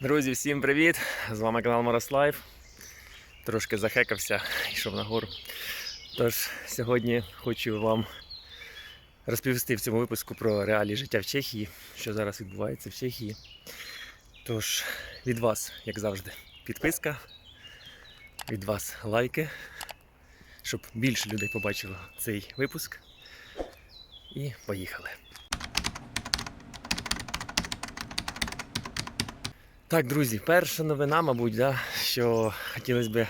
Друзі, всім привіт! З вами канал Мороз Лайф. Трошки захекався, йшов нагору. Тож сьогодні хочу вам розповісти в цьому випуску про реалії життя в Чехії, що зараз відбувається в Чехії. Тож від вас, як завжди, підписка, від вас лайки, щоб більше людей побачило цей випуск. І поїхали. Так, друзі, перша новина, мабуть, да, що хотілося б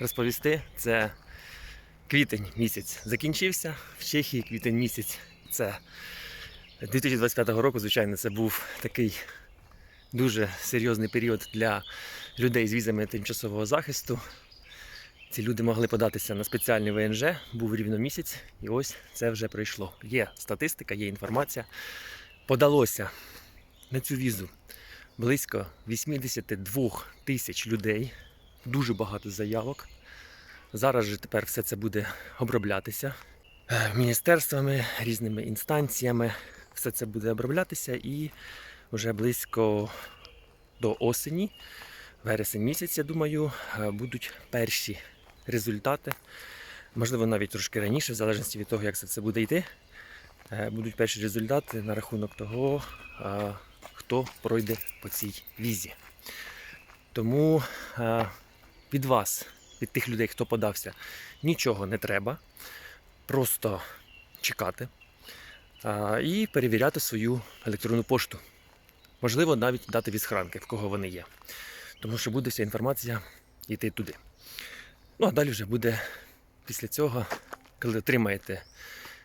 розповісти, це квітень місяць закінчився. В Чехії квітень місяць. Це 2025 року, звичайно, це був такий дуже серйозний період для людей з візами тимчасового захисту. Ці люди могли податися на спеціальний ВНЖ, був рівно місяць, і ось це вже пройшло. Є статистика, є інформація. Подалося на цю візу близько 82 тисяч людей, дуже багато заявок. Зараз же тепер все це буде оброблятися е, міністерствами, різними інстанціями. Все це буде оброблятися і вже близько до осені, вересень місяць, я думаю, е, будуть перші результати. Можливо, навіть трошки раніше, в залежності від того, як це все буде йти. е, Будуть перші результати на рахунок того, хто пройде по цій візі. Тому е, від вас, від тих людей, хто подався, нічого не треба. Просто чекати е, і перевіряти свою електронну пошту. Можливо, навіть дати візхранки, в кого вони є. Тому що буде вся інформація йти туди. Ну а далі вже буде після цього, коли отримаєте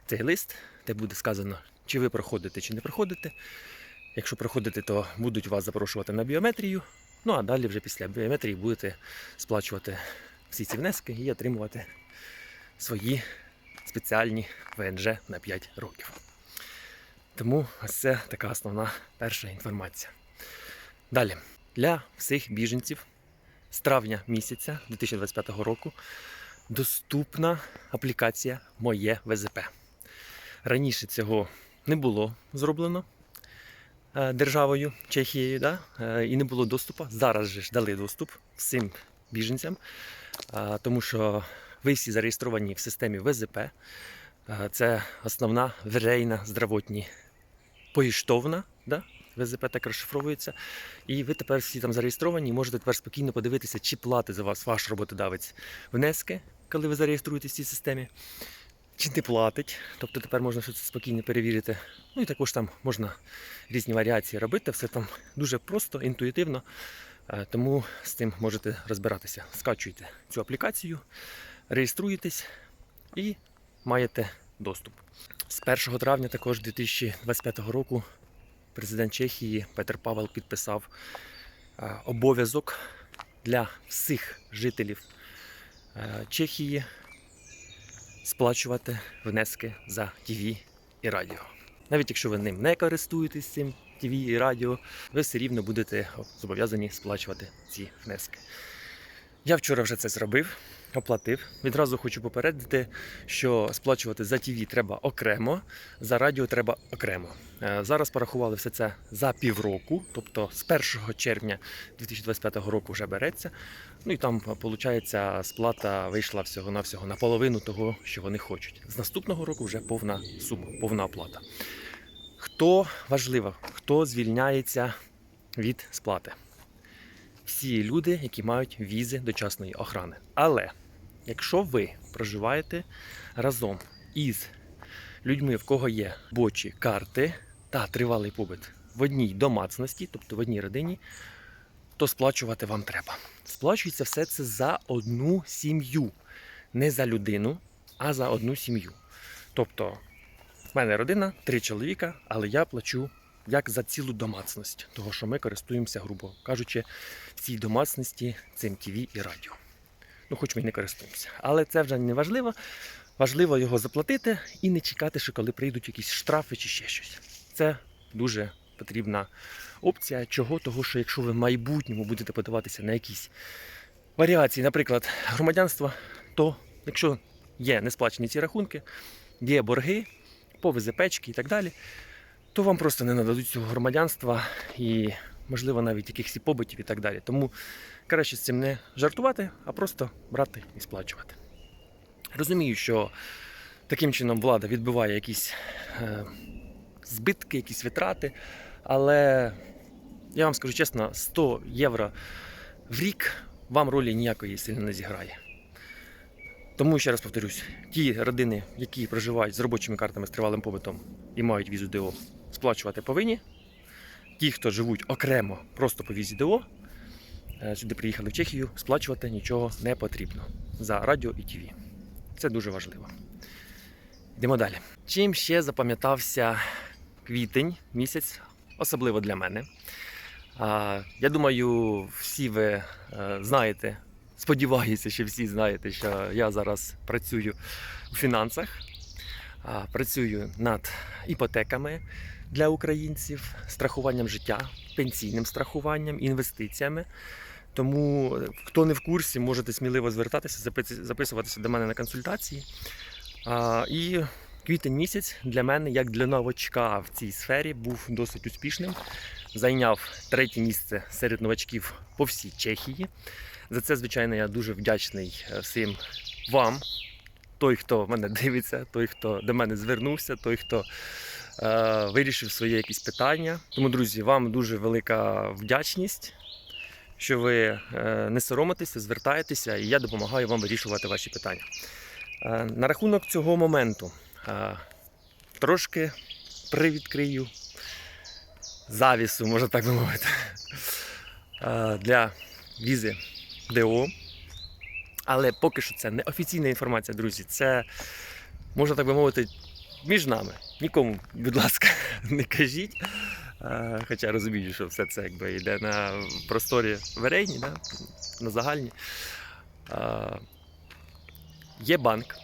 цей лист, де буде сказано, чи ви проходите, чи не проходите. Якщо проходите, то будуть вас запрошувати на біометрію. Ну а далі вже після біометрії будете сплачувати всі ці внески і отримувати свої спеціальні ВНЖ на 5 років. Тому ось це така основна перша інформація. Далі, для всіх біженців з травня місяця 2025 року доступна аплікація Моє ВЗП. Раніше цього не було зроблено державою Чехією, да? е, і не було доступу. Зараз же ж дали доступ всім біженцям, е, тому що ви всі зареєстровані в системі ВЗП. Е, Це основна верейна здравотні поїштовна. Да? ВЗП так розшифровується. І ви тепер всі там зареєстровані, і можете тепер спокійно подивитися, чи платить за вас ваш роботодавець внески, коли ви зареєструєтесь в цій системі, чи не платить. Тобто тепер можна це спокійно перевірити. Ну і також там можна різні варіації робити. Все там дуже просто, інтуїтивно. Е, Тому з цим можете розбиратися. Скачуйте цю аплікацію, реєструєтесь і маєте доступ. З 1 травня також 2025 року президент Чехії Петр Павел підписав е, обов'язок для всіх жителів е, Чехії сплачувати внески за ТВ і радіо. Навіть якщо ви ним не користуєтесь цим ТВ і радіо, ви все рівно будете зобов'язані сплачувати ці внески. Я вчора вже це зробив, оплатив. Відразу хочу попередити, що сплачувати за ТВ треба окремо, за радіо треба окремо. Е, Зараз порахували все це за півроку, тобто з 1 червня 2025 року вже береться. Ну і там, виходить, сплата вийшла всього-навсього на половину того, що вони хочуть. З наступного року вже повна сума, повна оплата. Хто важливо, хто звільняється від сплати? Всі люди, які мають візи дочасної охорони. Але якщо ви проживаєте разом із людьми, в кого є бочі карти та тривалий побит в одній домацності, тобто в одній родині, то сплачувати вам треба. Сплачується все це за одну сім'ю, не за людину, а за одну сім'ю. Тобто, в мене родина, три чоловіка, але я плачу як за цілу домацність, того що ми користуємося, грубо кажучи, цій домацності цим ТВ і радіо. Ну, хоч ми й не користуємося. Але це вже не важливо. Важливо його заплатити і не чекати, що коли прийдуть якісь штрафи чи ще щось. Це дуже потрібна опція. Чого? Того, що якщо ви в майбутньому будете подаватися на якісь варіації, наприклад, громадянства, то якщо є несплачені ці рахунки, є борги по ВЗПчки і так далі, то вам просто не нададуть цього громадянства і можливо, навіть якихось побитів і так далі. Тому краще з цим не жартувати, а просто брати і сплачувати. Розумію, що таким чином влада відбиває якісь е, збитки, якісь витрати, але я вам скажу чесно, 100 євро в рік вам ролі ніякої сильно не зіграє. Тому ще раз повторюсь: ті родини, які проживають з робочими картами з тривалим побитом і мають візу ДО, сплачувати повинні. Ті, хто живуть окремо просто по візі ДО, е, сюди приїхали в Чехію, сплачувати нічого не потрібно за радіо і ТВ. Це дуже важливо. Йдемо далі. Чим ще запам'ятався квітень місяць, особливо для мене. Я думаю, всі ви е, знаєте, сподіваюся, що всі знаєте, що я зараз працюю у фінансах, працюю над іпотеками для українців, страхуванням життя, пенсійним страхуванням, інвестиціями. Тому, е, хто не в курсі, можете сміливо звертатися, записуватися до мене на консультації. А, І квітень місяць для мене, як для новачка в цій сфері, був досить успішним. Зайняв третє місце серед новачків по всій Чехії. За це, звичайно, я дуже вдячний е, всім вам, той, хто мене дивиться, той, хто до мене звернувся, той, хто вирішив свої якісь питання. Тому, друзі, вам дуже велика вдячність, що ви е, не соромитеся, звертаєтеся, і я допомагаю вам вирішувати ваші питання. Е, На рахунок цього моменту е, трошки привідкрию завісу, можна так би мовити, е, для візи ДО. Але поки що це не офіційна інформація, друзі. Це, можна так би мовити, між нами. Нікому, будь ласка, не кажіть. Е, Хоча розумію, що все це якби йде на просторі верейні, да? на загальні. Е, Є банк,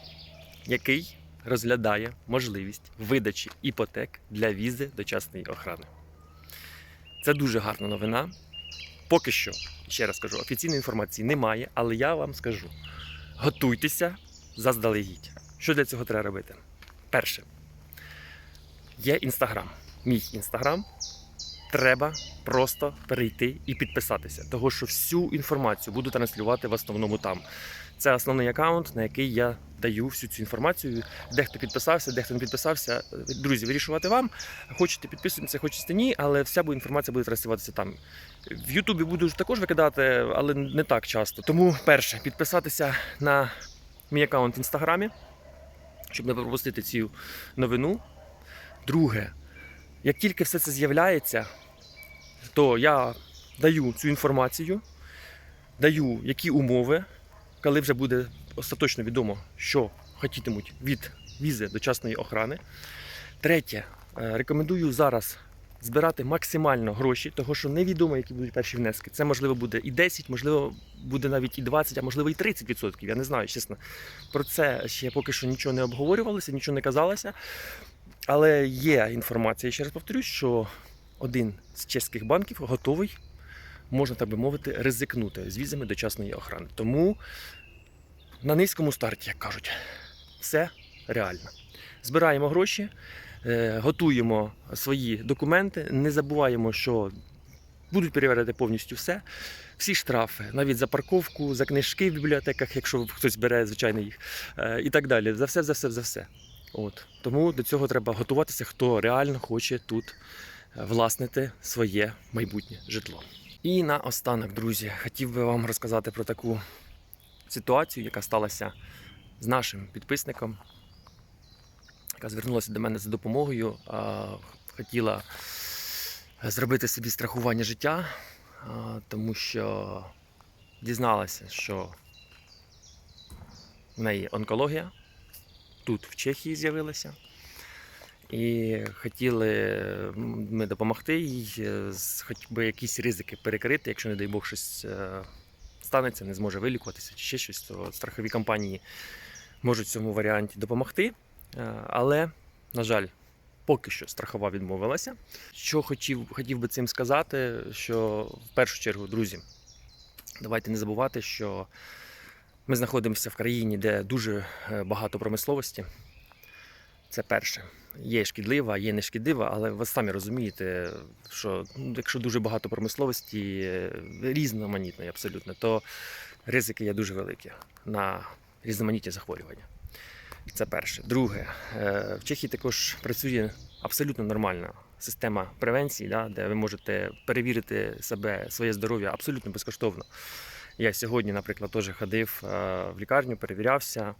який розглядає можливість видачі іпотек для візи дочасної охорони. Це дуже гарна новина. Поки що, ще раз кажу, офіційної інформації немає, але я вам скажу: готуйтеся заздалегідь. Що для цього треба робити? Перше, є інстаграм. Мій інстаграм. Треба просто перейти і підписатися, того що всю інформацію буду транслювати в основному там. Це основний аккаунт, на який я даю всю цю інформацію. Дехто підписався, дехто не підписався. Друзі, вирішувати вам. Хочете підписуємося, хочете ні, але вся інформація буде транслюватися там. В Ютубі буду також викидати, але не так часто. Тому, перше, підписатися на мій аккаунт в інстаграмі, щоб не пропустити цю новину. Друге, як тільки все це з'являється, то я даю цю інформацію, даю які умови, коли вже буде остаточно відомо, що хотітимуть від візи дочасної охорони. Третє, е, рекомендую зараз збирати максимально гроші, того що невідомо, які будуть перші внески. Це можливо буде і 10, можливо, буде навіть і 20, а можливо і 30%. Я не знаю, чесно. Про це ще поки що нічого не обговорювалося, нічого не казалося. Але є інформація, ще раз повторюсь, що один з чеських банків готовий, можна так би мовити, ризикнути з візами дочасної охорони. Тому на низькому старті, як кажуть, все реально. Збираємо гроші, е, готуємо свої документи, не забуваємо, що будуть перевіряти повністю все. Всі штрафи, навіть за парковку, за книжки в бібліотеках, якщо хтось бере, звичайно, їх, е, і так далі. За все, за все, за все. От. Тому до цього треба готуватися, хто реально хоче тут е, власнити своє майбутнє житло. І наостанок, друзі, хотів би вам розказати про таку ситуацію, яка сталася з нашим підписником, яка звернулася до мене за допомогою, а, хотіла зробити собі страхування життя, тому що дізналася, що в неї онкологія тут, в Чехії, з'явилася. І хотіли ми допомогти їй, е, хоч би якісь ризики перекрити, якщо, не дай Бог, щось е, станеться, не зможе вилікуватися чи ще щось, то страхові компанії можуть в цьому варіанті допомогти. Е, Але, на жаль, поки що страхова відмовилася. Що хотів, хотів би цим сказати, що в першу чергу, друзі, давайте не забувати, що ми знаходимося в країні, де дуже е, багато промисловості. Це перше. є шкідлива, є не шкідлива, але ви самі розумієте, що ну, якщо дуже багато промисловості, е, різноманітної абсолютно, то ризики є дуже великі на різноманітні захворювання. Це перше. Друге, е, в Чехії також працює абсолютно нормальна система превенції, де ви можете перевірити себе, своє здоров'я абсолютно безкоштовно. Я сьогодні, наприклад, теж ходив е, в лікарню, перевірявся,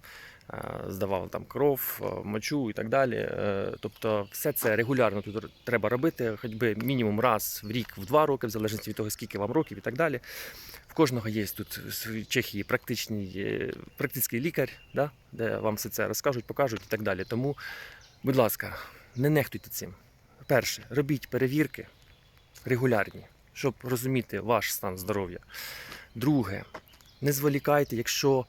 е, здавав там кров, е, мочу і так далі. Тобто, все це регулярно тут треба робити, хоч би мінімум раз в рік, в два роки, в залежності від того, скільки вам років і так далі. В кожного є тут в Чехії практичний, практичний лікар, да, де вам все це розкажуть, покажуть і так далі. Тому, будь ласка, не нехтуйте цим. Перше, робіть перевірки регулярні, щоб розуміти ваш стан здоров'я. Друге, не зволікайте, якщо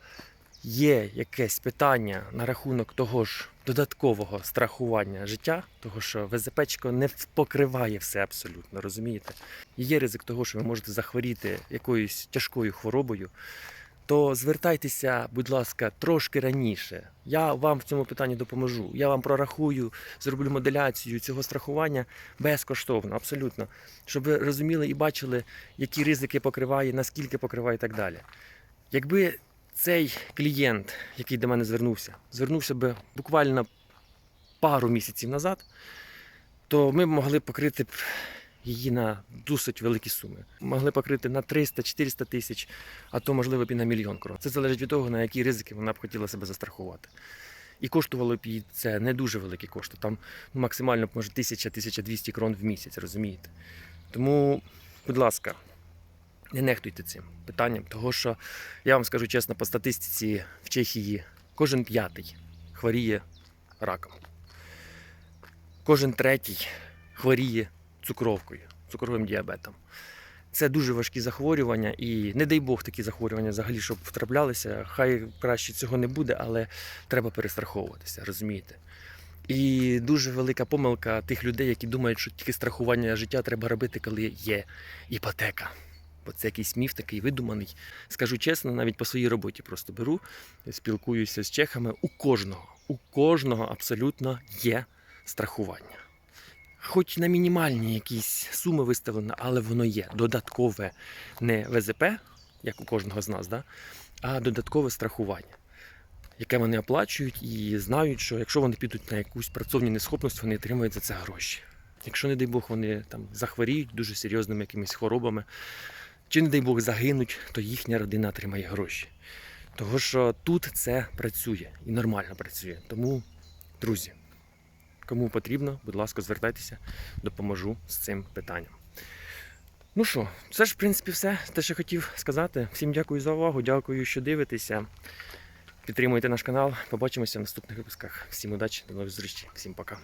є якесь питання на рахунок того ж додаткового страхування життя, того що ВЗПчко не покриває все абсолютно, розумієте? Є ризик того, що ви можете захворіти якоюсь тяжкою хворобою, то звертайтеся, будь ласка, трошки раніше. Я вам в цьому питанні допоможу. Я вам прорахую, зроблю моделяцію цього страхування безкоштовно, абсолютно, щоб ви розуміли і бачили, які ризики покриває, наскільки покриває і так далі. Якби цей клієнт, який до мене звернувся, звернувся би буквально пару місяців назад, то ми б могли покрити її на досить великі суми. Могли покрити на 300-400 тисяч, а то, можливо, б і на мільйон крон. Це залежить від того, на які ризики вона б хотіла себе застрахувати. І коштувало б їй це не дуже великі кошти. Там ну, максимально може 1000-1200 крон в місяць, розумієте? Тому, будь ласка, не нехтуйте цим питанням, того що я вам скажу чесно, по статистиці в Чехії кожен п'ятий хворіє раком. Кожен третій хворіє цукровкою, цукровим діабетом. Це дуже важкі захворювання, і не дай Бог такі захворювання взагалі, щоб втраплялися. Хай краще цього не буде, але треба перестраховуватися, розумієте? І дуже велика помилка тих людей, які думають, що тільки страхування життя треба робити, коли є іпотека. Бо це якийсь міф такий видуманий. Скажу чесно, навіть по своїй роботі просто беру, спілкуюся з чехами. У кожного, у кожного абсолютно є страхування. Хоч на мінімальні якісь суми виставлено, але воно є додаткове не ВЗП, як у кожного з нас, да? а додаткове страхування, яке вони оплачують і знають, що якщо вони підуть на якусь працовну несхопність, вони отримують за це гроші. Якщо, не дай Бог, вони там захворіють дуже серйозними якимись хворобами, чи, не дай Бог, загинуть, то їхня родина отримає гроші. Того що тут це працює і нормально працює. Тому, друзі, кому потрібно, будь ласка, звертайтеся, допоможу з цим питанням. Ну що, це ж, в принципі, все. Те, що хотів сказати. Всім дякую за увагу, дякую, що дивитеся. Підтримуйте наш канал. Побачимося в наступних випусках. Всім удачі, до нових зустрічей, всім пока.